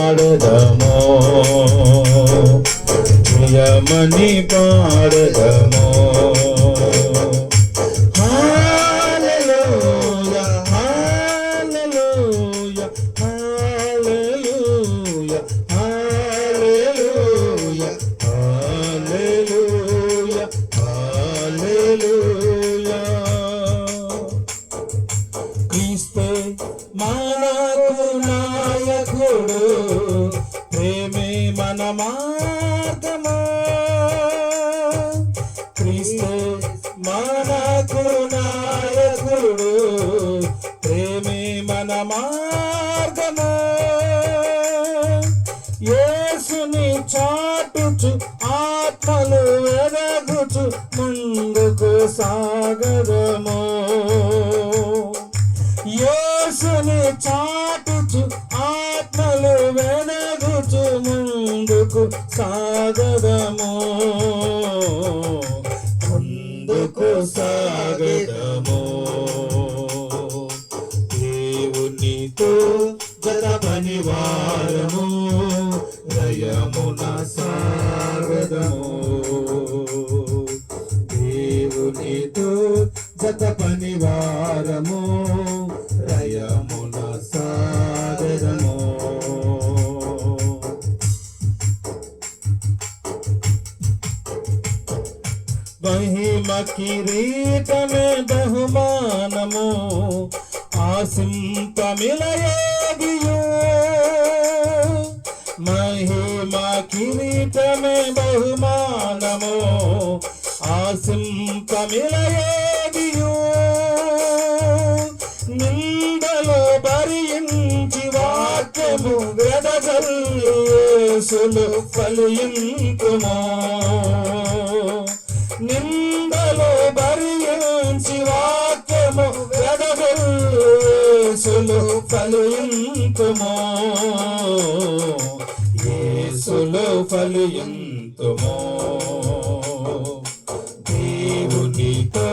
పాడదమో. ప్రియమని పాడదమో. హల్లెలూయా హల్లెలూయా ప్రేమే మన మార్గమా? క్రీస్తు మనకు నాయకుడు ప్రేమే మన మార్గమా? యేసుని చాటుచు ఆత్మలు ఎదగుచు ముందుకు సాగదము. సాగదము. ముందుకు సాగదము. దేవునితో జత పనివారము దయమున సాగదము. దేవునితో జత పనివారము రయమున సాగ బహిమ కిరీటమే బహుమానము ఆసింపమిలయేగియు మహిమ కిరీటమే బహుమానము ఆసింపమిలయేగియు నిందలో భరించి వాక్యము వెదజల్లుసులు ఫలింపుమా నిందలో భరించి వాక్యము వెదజల్లుసులు ఫలింపుమా యేసులు ఫలింతుమో. దేవునితో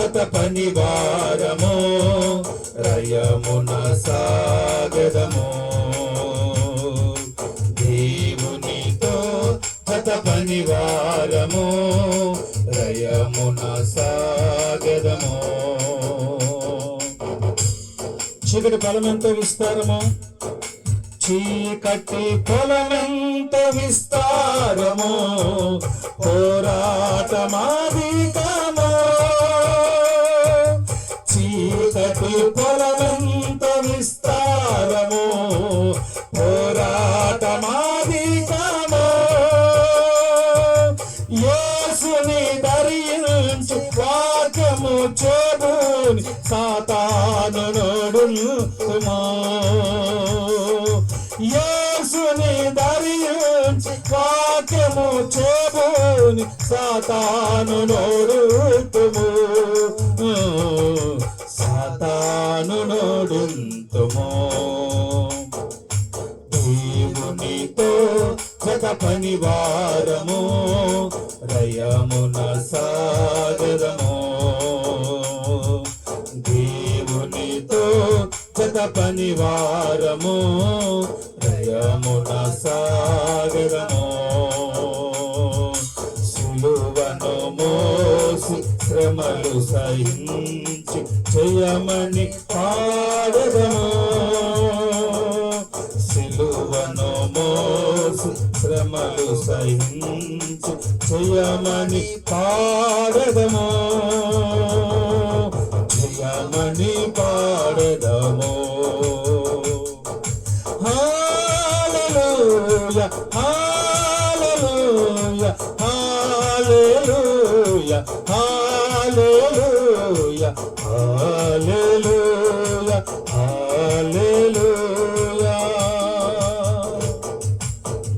గత పనివారము రయమున సాగదము. దేవునితో గత పనివారము రయమున సాగదము. చీకటి బలమెంతో విస్తారము? చీకటి పొలమెంత విస్తారము? పోరాటమాదికము చీకటి పొలం వాక్యము చెబుని సాతాను నోడుమా యేసుని ధరించి వాక్యము చెబుని సాతాను నోడుతుము సాతాను నోడుతుము దేవునితో జత పనివారము రయమున సాగరము చెత పని వారము రయమున సాగరము. సులువను మోసి శ్రమలు సహించి చేయమని పాడదము. సిలువను మోసి శ్రమలు సహించి చేయమని పాడదము. పాడదము హల్లెలూయా హల్లెలూయా హల్లెలూయా హల్లెలూయా హల్లెలూయా హల్లెలూయా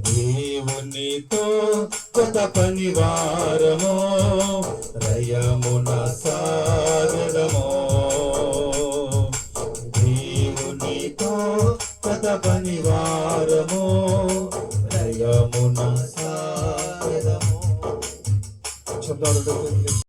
దేవునితో కొత్త పనివారము రయమున సాగరము పద పని వారము రయమున సాగరము శబ్దాలు